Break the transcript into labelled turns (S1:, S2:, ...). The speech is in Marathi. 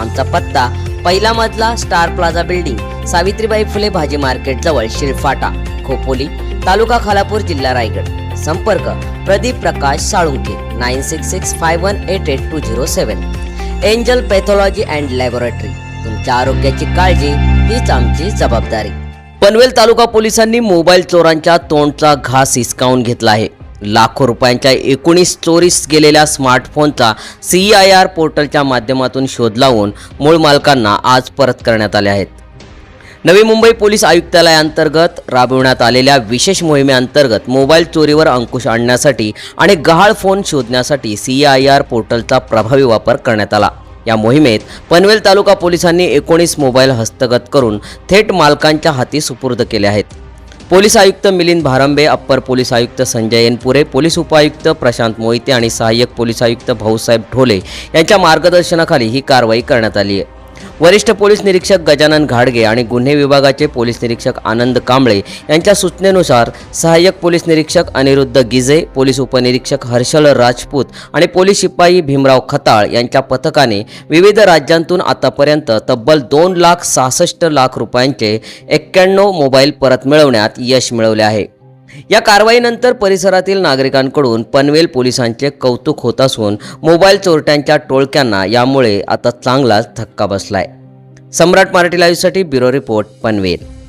S1: आमचा पत्ता पहिला मजला star plaza building Savitribai Phule भाजी मार्केट जवळ शिरफाटा खोपोली तालुका खालापूर जिल्हा रायगड. संपर्क Pradeep Prakash Salunke nine six six five one eight eight two zero seven angel pathology and laboratory तुमच्या आरोग्याची काळजी हीच आमची जबाबदारी. पनवेल तालुका पोलिसांनी मोबाईल चोरांच्या तोंडचा घास हिसकावून घेतला आहे. लाखो रुपयांच्या एकोणीस चोरीस गेलेल्या स्मार्टफोनचा सी आय आर पोर्टलच्या माध्यमातून शोध लावून मूळ मालकांना आज परत करण्यात आले आहेत. नवी मुंबई पोलीस आयुक्तालयाअंतर्गत राबविण्यात आलेल्या विशेष मोहिमेअंतर्गत मोबाईल चोरीवर अंकुश आणण्यासाठी आणि गहाळ फोन शोधण्यासाठी सी आय आर पोर्टलचा प्रभावी वापर करण्यात आला. या मोहिमेत पनवेल तालुका पोलिसांनी एकोणीस मोबाईल हस्तगत करून थेट मालकांच्या हाती सुपूर्द केले आहेत. पोलीस आयुक्त मिलिंद भारंबे अप्पर पोलीस आयुक्त संजय एनपुरे पोलीस उपायुक्त प्रशांत मोहिते आणि सहाय्यक पोलीस आयुक्त भाऊसाहेब ढोले यांच्या मार्गदर्शनाखाली ही कारवाई करण्यात आली आहे. वरिष्ठ पोलीस निरीक्षक गजानन घाडगे आणि गुन्हे विभागाचे पोलीस निरीक्षक आनंद कांबळे यांच्या सूचनेनुसार सहाय्यक पोलीस निरीक्षक अनिरुद्ध गिजे पोलीस उपनिरीक्षक हर्षल राजपूत आणि पोलीस शिपाई भीमराव खताळ यांच्या पथकाने विविध राज्यांतून आतापर्यंत तब्बल दोन लाख सहासष्ट लाख रुपयांचे एक्क्याण्णव मोबाईल परत मिळवण्यात यश मिळवले आहे. या कारवाईनंतर परिसरातील नागरिकांकडून पनवेल पोलिसांचे कौतुक होत असून मोबाईल चोरट्यांच्या टोळक्यांना यामुळे आता चांगलाच धक्का बसलाय. सम्राट मराठी लाईव्हसाठी ब्युरो रिपोर्ट पनवेल.